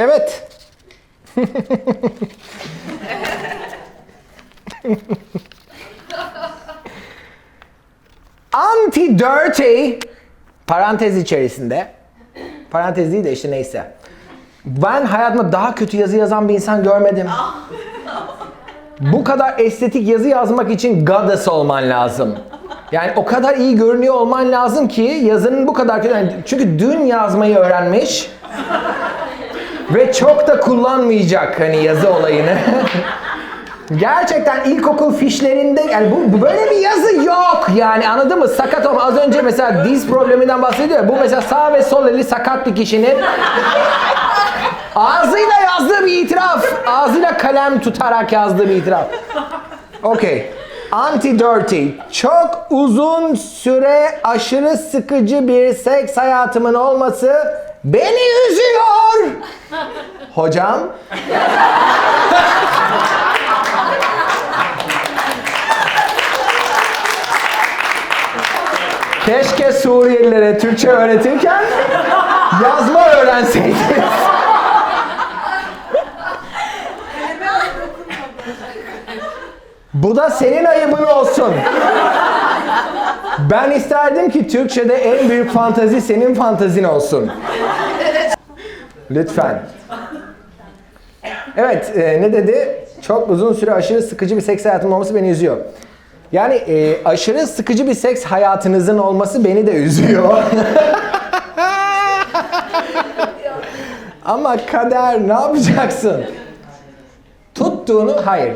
Evet. Anti-dirty parantez içerisinde parantez değil de işte neyse. Ben hayatımda daha kötü yazı yazan bir insan görmedim. Bu kadar estetik yazı yazmak için goddess olman lazım. Yani o kadar iyi görünüyor olman lazım ki yazının bu kadar kötü. yani çünkü dün yazmayı öğrenmiş ve çok da kullanmayacak hani yazı olayını. Gerçekten ilkokul fişlerinde yani bu, böyle bir yazı yok yani anladın mı? Sakat olma. Az önce mesela diz probleminden bahsediyor. Bu mesela sağ ve sol eli sakat bir kişinin ağzıyla yazdığı bir itiraf. Ağzıyla kalem tutarak yazdığı bir itiraf. Okey. Anti-dirty. Çok uzun süre aşırı sıkıcı bir seks hayatımın olması beni. Hocam. Keşke Suriyelilere Türkçe öğretirken yazma öğrenseydiniz. Bu da senin ayıbın olsun. Ben isterdim ki Türkçe'de en büyük fantazi senin fantazin olsun. Lütfen. Evet, e, ne dedi? Çok uzun süre aşırı sıkıcı bir seks hayatım olması beni üzüyor. Yani e, aşırı sıkıcı bir seks hayatınızın olması beni de üzüyor. Ama kader ne yapacaksın? Tuttuğunu hayır.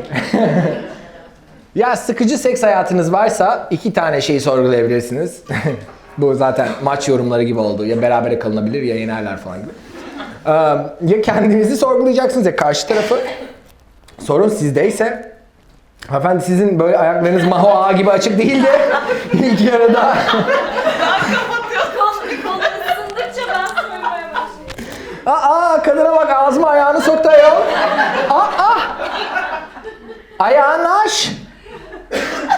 ya sıkıcı seks hayatınız varsa iki tane şeyi sorgulayabilirsiniz. Bu zaten maç yorumları gibi oldu. Ya berabere kalınabilir ya yenerler falan gibi. Ya kendinizi sorgulayacaksınız ya karşı tarafı. Sorun sizdeyse Hanımefendi sizin böyle ayaklarınız maho ağa gibi açık değildi. İlk yarıda. Aa kadına bak ağzıma ayağını soktu ayol. Aa. Ayağını aç.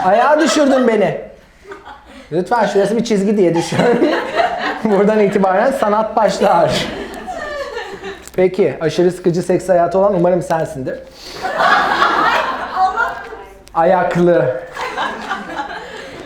Ayağa düşürdün beni. Lütfen şurası bir çizgi diye düşün. Buradan itibaren sanat başlar. Peki, aşırı sıkıcı seks hayatı olan umarım sensindir. Ayaklı.